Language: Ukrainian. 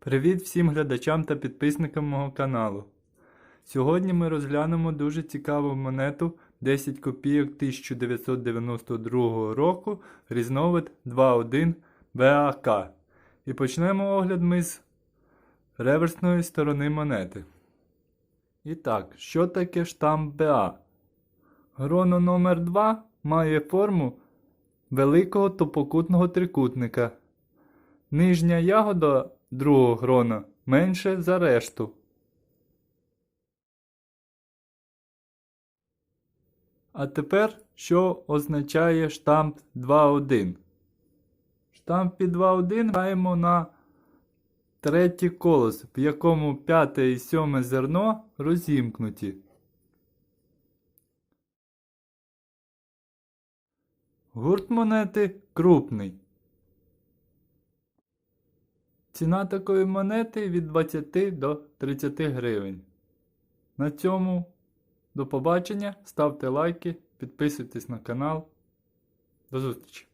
Привіт всім глядачам та підписникам мого каналу. Сьогодні ми розглянемо дуже цікаву монету 10 копійок 1992 року різновид 2.1 БАК. І почнемо огляд ми з реверсної сторони монети. І так, що таке штамп БА? Гроно номер 2 має форму великого топокутного трикутника. Нижня ягода другого грона менше за решту. А тепер, що означає штамп 2.1? Штампі 2.1 граємо на третій колос, в якому п'яте і сьоме зерно розімкнуті. Гурт монети крупний. Ціна такої монети від 20 до 30 гривень. На цьому до побачення. Ставте лайки, підписуйтесь на канал. До зустрічі!